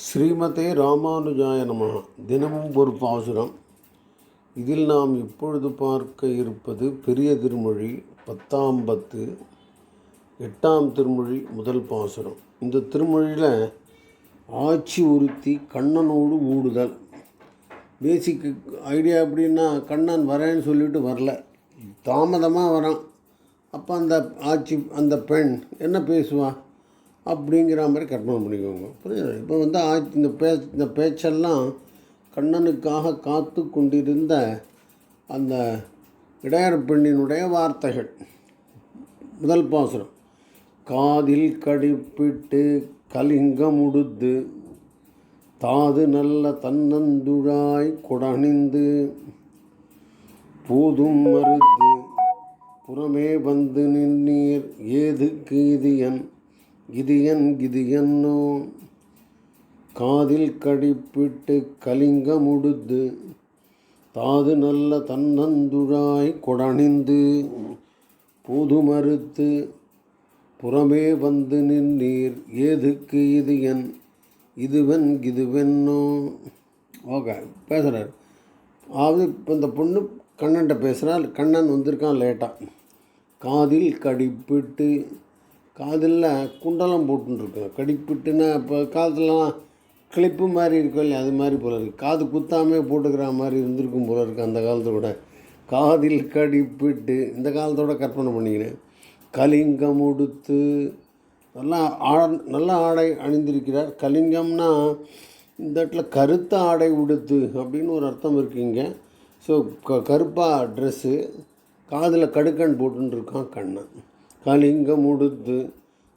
ஸ்ரீமதே ராமானுஜாய நமः தினமும் ஒரு பாசுரம். இதில் நாம் இப்பொழுது பார்க்க இருப்பது பெரிய திருமொழி பத்தாம் பத்து எட்டாம் திருமொழி முதல் பாசுரம். இந்த திருமொழியில் ஆட்சி உறுத்தி கண்ணனோடு ஊடுதல். பேசிக் ஐடியா எப்படின்னா கண்ணன் வரேன்னு சொல்லிட்டு வரல. தாமதமாக வரான். அப்போ அந்த ஆட்சி அந்த பெண் என்ன பேசுவாள் அப்படிங்கிற மாதிரி கற்பனை பண்ணிக்கோங்க. புரியுது? இப்போ வந்து ஆயிரத்தி இந்த பே இந்த பேச்செல்லாம் கண்ணனுக்காக காத்து கொண்டிருந்த அந்த இடையர் பெண்ணினுடைய வார்த்தைகள். முதல் பாசுரம். காதில் கடிப்பிட்டு கலிங்கம் உடுத்து தாது நல்ல தன்னந்துழாய் கொடணிந்து பூதும் மறுத்து புறமே வந்து நின்னீர் ஏதுக்கு இது என் கிதியன் கிதியன்னோ. காதில் கடிப்பிட்டு கலிங்கமுடுத்து தாது நல்ல தன்னந்துழாய் கொடணிந்து பூது மறுத்து புறமே வந்து நின்னீர் ஏதுக்கு இது என் இதுவன் கிதுவென்னோ. ஓகே பேசுகிறார் அதாவது இப்போ இந்த பொண்ணு கண்ணன்ட்ட பேசுகிறாள் கண்ணன் வந்திருக்கான் லேட்டாக காதில் கடிப்பிட்டு காதில் குண்டலம் போட்டுருக்கோம் கடிப்பிட்டுன்னா இப்போ காலத்துலலாம் கிளிப்பு மாதிரி இருக்கும் இல்லையா? அது மாதிரி போல இருக்குது காது குத்தாமே போட்டுக்கிற மாதிரி இருந்திருக்கும் போல இருக்குது அந்த காலத்தோட காதில் கடிப்பிட்டு இந்த காலத்தோட கற்பனை பண்ணிக்கிறேன் கலிங்கம் உடுத்து நல்லா ஆ நல்ல ஆடை அணிந்திருக்கிறார். கலிங்கம்னா இந்த இடத்துல கருத்த ஆடை உடுத்து அப்படின்னு ஒரு அர்த்தம் இருக்குங்க ஸோ க கருப்பாக ட்ரெஸ்ஸு காதில் கடுக்கன் போட்டுன்னு இருக்கான் கண்ணன். கலிங்கமுடுத்து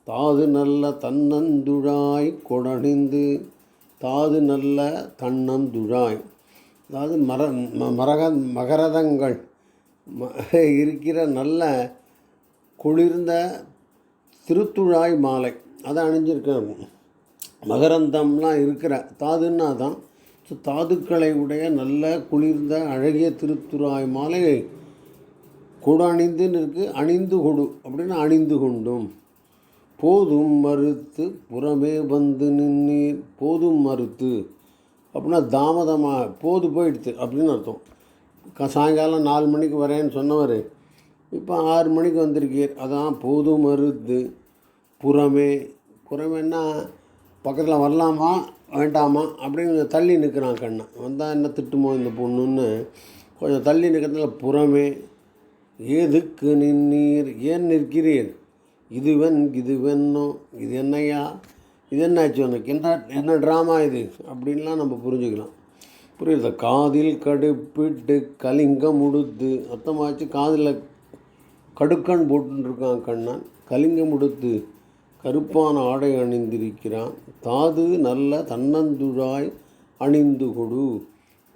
தாது நல்ல தன்னந்துழாய் கொடணிந்து தாது நல்ல தன்னந்துழாய். அதாவது மர ம மரக மகரதங்கள் ம இருக்கிற நல்ல குளிர்ந்த திருத்துழாய் மாலை. அதை அணிஞ்சிருக்காங்க மகரந்தம்லாம் இருக்கிற தாதுன்னா தான் ஸோ தாதுக்களை உடைய நல்ல குளிர்ந்த அழகிய திருத்துழாய் மாலையை கொடு அணிந்துன்னு இருக்குது அணிந்து கொடு அப்படின்னு அணிந்து கொண்டும். போதும் மறுத்து புறமே வந்து நின்னீர் போதும் மறுத்து அப்படின்னா தாமதமாக போது போயிடுத்து அப்படின்னு அர்த்தம். க சாயங்காலம் நாலு மணிக்கு வரேன்னு சொன்னவர் இப்போ ஆறு மணிக்கு வந்திருக்கீர் அதான் போதும் மறுத்து புறமே புறமேன்னா பக்கத்தில் வரலாமா வேண்டாமா அப்படின்னு கொஞ்சம் தள்ளி நிற்கிறான் கண்ணை. வந்தால் என்ன திட்டுமோ இந்த பொண்ணுன்னு கொஞ்சம் தள்ளி நிற்கிறதுல புறமே ஏதுக்கு நின்னீர்? ஏன் நிற்கிறீர்? இதுவன் இதுவென்னோ இது என்னையா? இது என்னாச்சு உனக்கு? என்ன என்ன ட்ராமா இது? அப்படின்லாம் நம்ம புரிஞ்சுக்கலாம். புரியுது? காதில் கடுப்பிட்டு கலிங்கம் உடுத்து அர்த்தமாச்சு காதில் கடுக்கண் போட்டுருக்கான் கண்ணன். கலிங்கம் உடுத்து கருப்பான ஆடை அணிந்திருக்கிறான். தாது நல்ல தன்னந்துழாய் அணிந்து கொடு.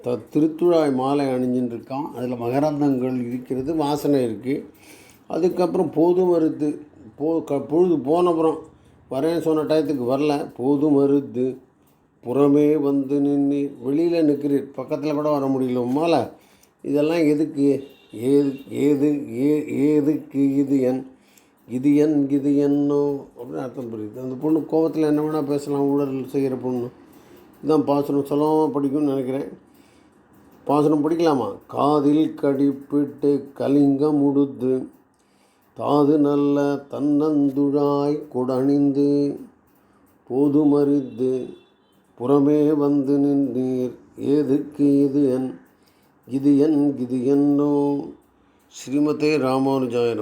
த திருத்துழாய் மாலை அணிஞ்சுட்டு இருக்கான் அதில் மகரந்தங்கள் இருக்கிறது வாசனை இருக்குது அதுக்கப்புறம் போது மறுத்து போ க பொழுது போனப்புறம் வரேன்னு சொன்ன டயத்துக்கு வரல. போது மறுத்து புறமே வந்து நின்று வெளியில் நிற்கிறீர் பக்கத்தில் கூட வர முடியல உம்மால. இதெல்லாம் எதுக்கு? ஏது ஏது ஏ ஏதுக்கு இது என் இது என் இது என்னோ? அப்படின்னு அர்த்தம் புரியுது. அந்த பொண்ணு கோபத்தில் என்ன வேணால் பேசலாம். ஊழல் செய்கிற பொண்ணு. இதுதான் பாசனம். சுலபமாக படிக்கும்னு நினைக்கிறேன். பாசனம் படிக்கலாமா? காதில் கடிப்பிட்டு கலிங்கம் உடுத்து தாது நல்ல தன்னந்துழாய் கொடணிந்து போது மறித்து புறமே வந்து நின்றீர் ஏதுக்கு இது என்? இது என் இது என்னோ? ஸ்ரீமதே ராமானுஜாய